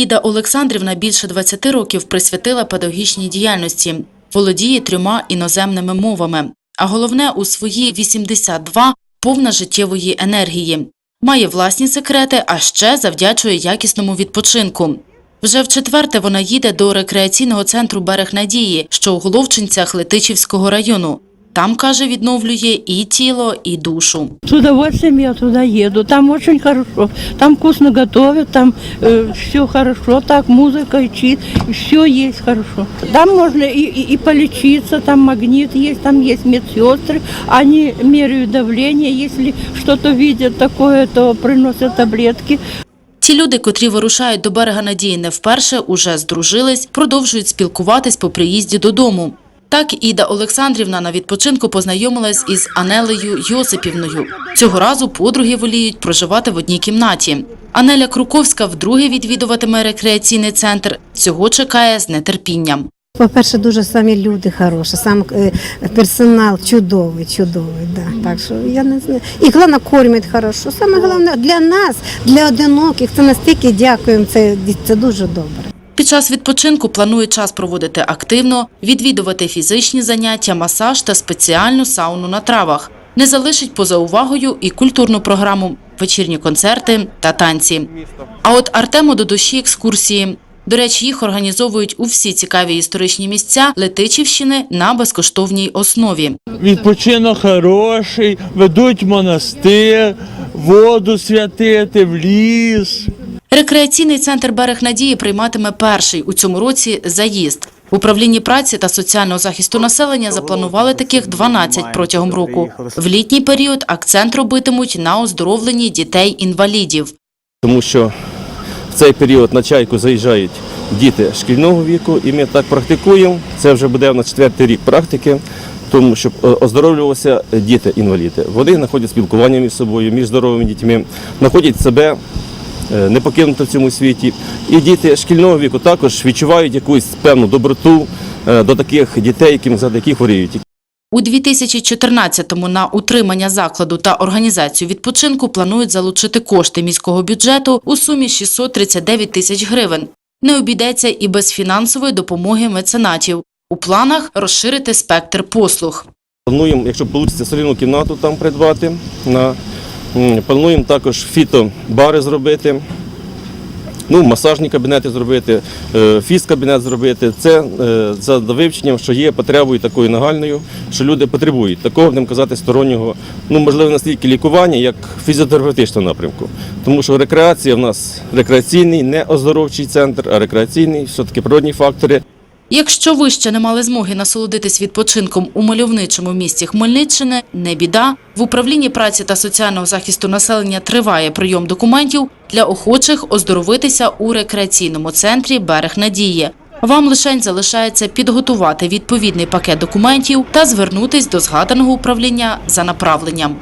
Іда Олександрівна більше 20 років присвятила педагогічній діяльності, володіє трьома іноземними мовами. А головне, у свої 82 повна життєвої енергії. Має власні секрети, а ще завдячує якісному відпочинку. Вже в четверте вона їде до рекреаційного центру Берег Надії, що у Головчинцях Летичівського району. Там, каже, відновлює і тіло, і душу. С удовольствием я туда еду. Там очень хорошо. Там вкусно готовят, там все хорошо, так музыка и чит, все есть хорошо. Там можно и, и, и полечиться, там магнит есть, там есть медсестры. Они меряют давление, если что-то видят такое, то приносят таблетки. Ті люди, котрі вирушають до берега надії не вперше, уже здружились, продовжують спілкуватись по приїзді додому. Так Іда Олександрівна на відпочинку познайомилась із Анелею Йосипівною. Цього разу подруги воліють проживати в одній кімнаті. Анеля Круковська вдруге відвідуватиме рекреаційний центр. Цього чекає з нетерпінням. По-перше, дуже самі люди хороші, сам е, персонал чудовий, чудовий. Да. Так що я не знаю. І головне, кормять хорошо. Саме головне для нас, для одиноких, це настільки дякуємо. Це, це дуже добре. Під час відпочинку планує час проводити активно, відвідувати фізичні заняття, масаж та спеціальну сауну на травах. Не залишить поза увагою і культурну програму, вечірні концерти та танці. А от Артему до душі екскурсії. До речі, їх організовують у всі цікаві історичні місця Летичівщини на безкоштовній основі. Відпочинок хороший, ведуть монастир, воду святити, в ліс. Рекреаційний центр «Берег Надії» прийматиме перший у цьому році заїзд. Управлінні праці та соціального захисту населення запланували таких 12 протягом року. В літній період акцент робитимуть на оздоровленні дітей-інвалідів. тому що в цей період на чайку заїжджають діти шкільного віку, і ми так практикуємо. Це вже буде на четвертий рік практики, тому щоб е, оздоровлювалися діти-інваліди. Вони знаходять спілкування між собою, між здоровими дітьми, знаходять себе не покинуто в цьому світі. І діти шкільного віку також відчувають якусь певну доброту е, до таких дітей, яким за які хворіють. У 2014-му на утримання закладу та організацію відпочинку планують залучити кошти міського бюджету у сумі 639 тисяч гривень. Не обійдеться і без фінансової допомоги меценатів. У планах розширити спектр послуг. Плануємо, якщо вийде, соліну кімнату там придбати. На, плануємо також фітобари зробити, ну, масажні кабінети зробити, е, фіз-кабінет зробити. Це е, за вивченням, що є потребою такою нагальною, що люди потребують такого, будемо казати, стороннього, ну, можливо, настільки лікування, як фізіотерапевтичного напрямку. Тому що рекреація в нас рекреаційний, не оздоровчий центр, а рекреаційний, все-таки природні фактори. Якщо ви ще не мали змоги насолодитись відпочинком у мальовничому місті Хмельниччини, не біда. В управлінні праці та соціального захисту населення триває прийом документів для охочих оздоровитися у рекреаційному центрі «Берег Надії». Вам лишень залишається підготувати відповідний пакет документів та звернутись до згаданого управління за направленням.